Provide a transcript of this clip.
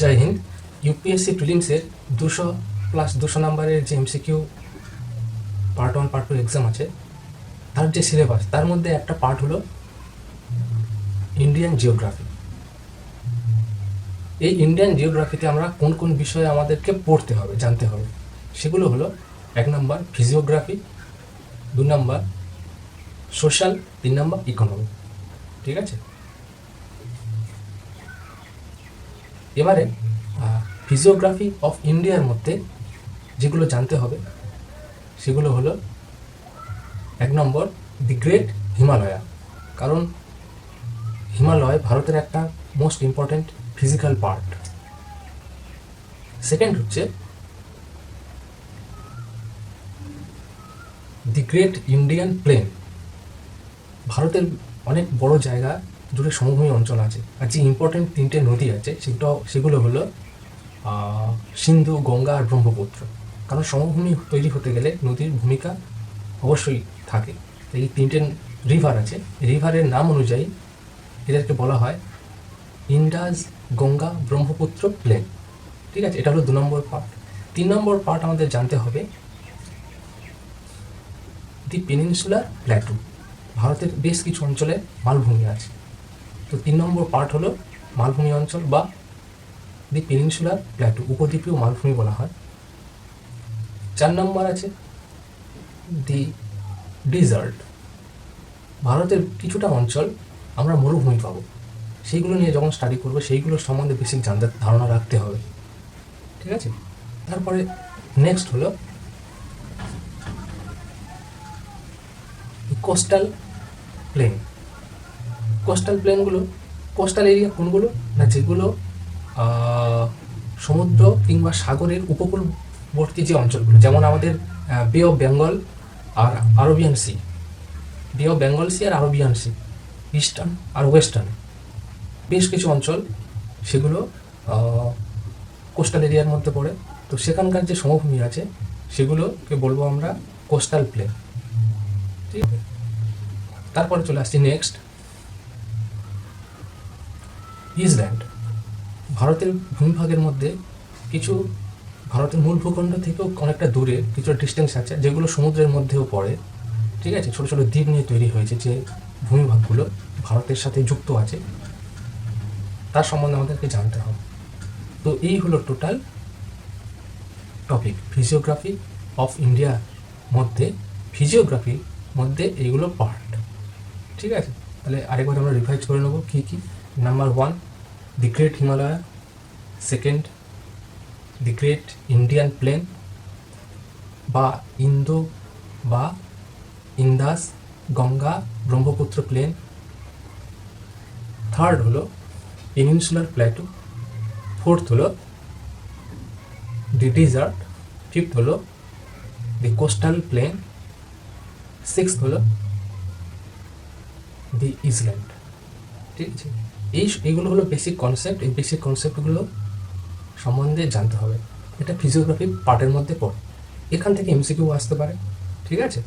জয় Hind UPSC প্রিলিমসের দুশো plus দুশো নাম্বারের যে MCQ part one part two exam আছে, তার যে সিলেবাস তার মধ্যে একটা পার্ট হলো ইন্ডিয়ান জিওগ্রাফি এই ইন্ডিয়ান জিওগ্রাফিতে আমরা কোন কোন বিষয়ে আমাদেরকে পড়তে হবে, জানতে হবে? সেগুলো হলো এক নম্বর ফিজিওগ্রাফি দু নম্বর সোশ্যাল তিন নম্বর ইকোনমি ঠিক আছে? এবারে ফিজিওগ্রাফি অফ ইন্ডিয়ার মধ্যে যেগুলো জানতে হবে, সেগুলো হলো, এক নম্বর দি গ্রেট হিমালয়া কারণ, হিমালয় ভারতের একটা most important physical part second হচ্ছে দি গ্রেট ইন্ডিয়ান প্লেন ভারতের অনেক বড় জায়গা জুড়ে সমভূমি অঞ্চল আছে। আর যে ইম্পর্টেন্ট তিনটে নদী আছে, সেগুলো সেগুলো হলো সিন্ধু, গঙ্গা আর ব্রহ্মপুত্র। কারণ সমভূমি তৈরি হতে গেলে নদীর ভূমিকা অবশ্যই থাকে। এই তিনটে রিভার আছে। রিভারের নাম অনুযায়ী এদেরকে বলা হয় ইন্ডাস গঙ্গা ব্রহ্মপুত্র প্লেন ঠিক আছে? এটা হলো দু নম্বর পার্ট তিন নম্বর পার্ট আমাদের জানতে হবে দি পেনিনসুলার প্ল্যাটু ভারতের বেশ কিছু অঞ্চলে মালভূমি আছে। তো তিন নম্বর পার্ট হলো মালভূমি অঞ্চল বা দি পেনিনসুলার প্ল্যাটু উপদ্বীপীয় মালভূমি বলা হয়। চার নম্বর আছে দি ডিজার্ট ভারতের কিছুটা অঞ্চল আমরা মরুভূমি পাবো। সেইগুলো নিয়ে যখন স্টাডি করব, সেইগুলো সম্বন্ধে বেসিক জানতে ধারণা রাখতে হবে। ঠিক আছে? তারপরে নেক্সট হলো কোস্টাল প্লেন কোস্টাল প্লেনগুলো কোস্টাল এরিয়া কোনগুলো না যেগুলো সমুদ্র কিংবা সাগরের উপকূলবর্তী যে অঞ্চলগুলো, যেমন আমাদের bay of Bengal R Arabian sea bay of Bengal sea R Arabian sea eastern আর ওয়েস্টার্ন বেশ কিছু অঞ্চল সেগুলো কোস্টাল এরিয়ার মধ্যে পড়ে। তো সেখানকার যে সমভূমি আছে, সেগুলোকে বলব আমরা কোস্টাল প্লেন ঠিক আছে? তারপরে চলে আসছি নেক্সট ইসল্যান্ড, ভারতের ভূমিভাগের মধ্যে কিছু ভারতের মূল ভূখণ্ড থেকেও অনেকটা দূরে কিছু ডিস্টেন্স আছে, যেগুলো সমুদ্রের মধ্যেও পড়ে, ঠিক আছে? ছোটো ছোটো দ্বীপ নিয়ে তৈরি হয়েছে যে ভূমিভাগগুলো ভারতের সাথে যুক্ত আছে। তার সম্বন্ধে আমাদেরকে জানতে হবে। তো এই হলো টোটাল টপিক ফিজিওগ্রাফি অফ ইন্ডিয়ার মধ্যে ফিজিওগ্রাফির মধ্যে এইগুলো পার্ট ঠিক আছে? তাহলে আরেকবার আমরা রিভাইজ করে নেব কী কী? Number one the great Himalaya second the great Indian plain বা ইন্দো বা Indus Ganga Brahmaputra plain third হলো পেনিনসুলার প্ল্যাটু ফোর্থ হলো দি ডিজার্ট ফিফথ হলো দি কোস্টাল প্লেন সিক্স হলো দি ইসল্যান্ড ঠিক আছে? এই এইগুলো হলো বেসিক কনসেপ্ট এই বেসিক কনসেপ্টগুলো সম্বন্ধে জানতে হবে। এটা ফিজিওগ্রাফি পার্টের মধ্যে পড়ে। এখান থেকে এমসিকিউ আসতে পারে, ঠিক আছে?